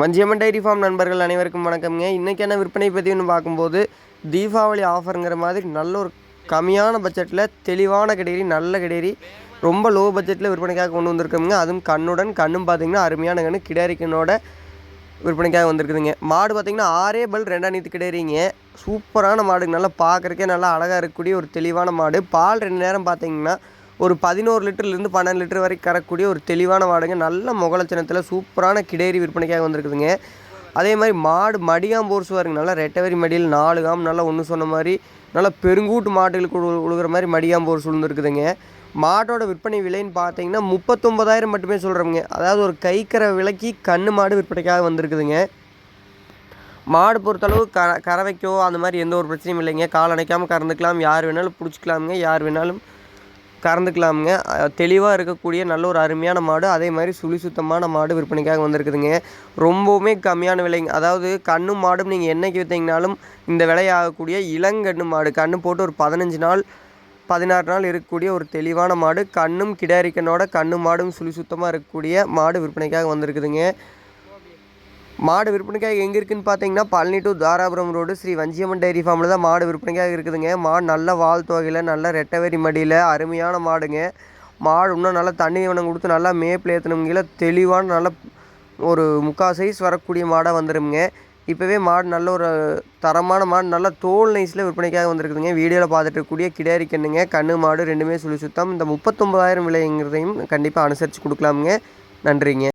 Vanjiamman dairy farm நண்பர்கள் அனைவருக்கும் வணக்கம்ங்க. இன்றைக்கான விற்பனை பதிவுன்னு பார்க்கும்போது தீபாவளி ஆஃபருங்கிற மாதிரி நல்ல ஒரு கம்மியான பட்ஜெட்டில் தெளிவான கிடையரி நல்ல கிடையரி ரொம்ப லோ பட்ஜெட்டில் விற்பனைக்காக கொண்டு வந்திருக்கோங்க அதுவும் கண்ணுடன் கண்ணும் பார்த்தீங்கன்னா அருமையான கண்ணு கிடாரி விற்பனைக்காக வந்திருக்குதுங்க. மாடு பார்த்தீங்கன்னா ஆறே பல் ரெண்டாயிரத்து நீத்து சூப்பரான மாடு நல்லா பார்க்குறக்கே நல்லா அழகாக இருக்கக்கூடிய ஒரு தெளிவான மாடு. பால் ரெண்டு நேரம் பார்த்திங்கன்னா ஒரு பதினோரு லிட்டர்லேருந்து பன்னெண்டு லிட்டர் வரைக்கும் கறக்கூடிய ஒரு தெளிவான மாடுங்க. நல்ல முகலட்சணத்தில் சூப்பரான கிடேரி விற்பனைக்காக வந்திருக்குதுங்க. அதே மாதிரி மாடு மடியாம் போர்ஸ் வருங்க நல்லா ரெட்டவரி மடியில் நாலு காம் நல்லா ஒன்று சொன்ன மாதிரி நல்லா பெருங்கூட்டு மாடுகளுக்கு உழுகிற மாதிரி மடியாம் போர்ஸ் விழுந்துருக்குதுங்க மாட்டோட விற்பனை விலைன்னு பார்த்தீங்கன்னா முப்பத்தொம்பதாயிரம் மட்டுமே சொல்கிறோங்க அதாவது ஒரு கைக்கரை விலைக்கு கண்ணு மாடு விற்பனைக்காக வந்திருக்குதுங்க. மாடு பொறுத்தளவு க கறவைக்கோ அந்த மாதிரி எந்த ஒரு பிரச்சனையும் இல்லைங்க. கால் அணைக்காமல் கறந்துக்கலாம். யார் வேணாலும் பிடிச்சிக்கலாமுங்க. யார் வேணாலும் கறந்துக்கலாமுங்க. தெளிவாக இருக்கக்கூடிய நல்ல ஒரு அருமையான மாடு அதே மாதிரி சுழி சுத்தமான மாடு விற்பனைக்காக வந்திருக்குதுங்க. ரொம்பவுமே கம்மியான விலைங்க. அதாவது கண்ணும் மாடும் நீங்கள் என்னைக்கு விற்றீங்கனாலும் இந்த விலையாகக்கூடிய இளங்கண்ணு மாடு. கண்ணு போட்டு ஒரு பதினஞ்சு நாள் பதினாறு நாள் இருக்கக்கூடிய ஒரு தெளிவான மாடு. கண்ணும் கிடாரிக்கனோட கண்ணு மாடும் சுழி சுத்தமாக இருக்கக்கூடிய மாடு விற்பனைக்காக வந்திருக்குதுங்க. மாடு விற்பனைக்காக எங்கே இருக்குதுன்னு பார்த்தீங்கன்னா Palani to Dharapuram road Sri Vanjiyamman dairy ஃபார்மில் தான் மாடு விற்பனைக்காக இருக்குதுங்க. மாடு நல்ல வால் தொகையில் நல்ல ரெட்டவரி மடியில் அருமையான மாடுங்க. மாடு இன்னும் நல்லா தண்ணி வனம் கொடுத்து நல்லா மேப்பில் ஏற்றணுங்கில தெளிவான நல்ல ஒரு முக்கால் சைஸ் வரக்கூடிய மாடாக வந்துடுங்க இப்போவே மாடு நல்ல ஒரு தரமான மாடு நல்ல தோல் நைஸில் விற்பனைக்காக வந்திருக்குதுங்க. வீடியோவில் பார்த்துட்டு இருக்கக்கூடிய கிடாரி கண்ணுங்க கண்ணு மாடு ரெண்டுமே சொல்லி சுத்தம். இந்த முப்பத்தொம்பதாயிரம் விலைங்கிறதையும் கண்டிப்பாக அனுசரித்து கொடுக்கலாமுங்க. நன்றிங்க.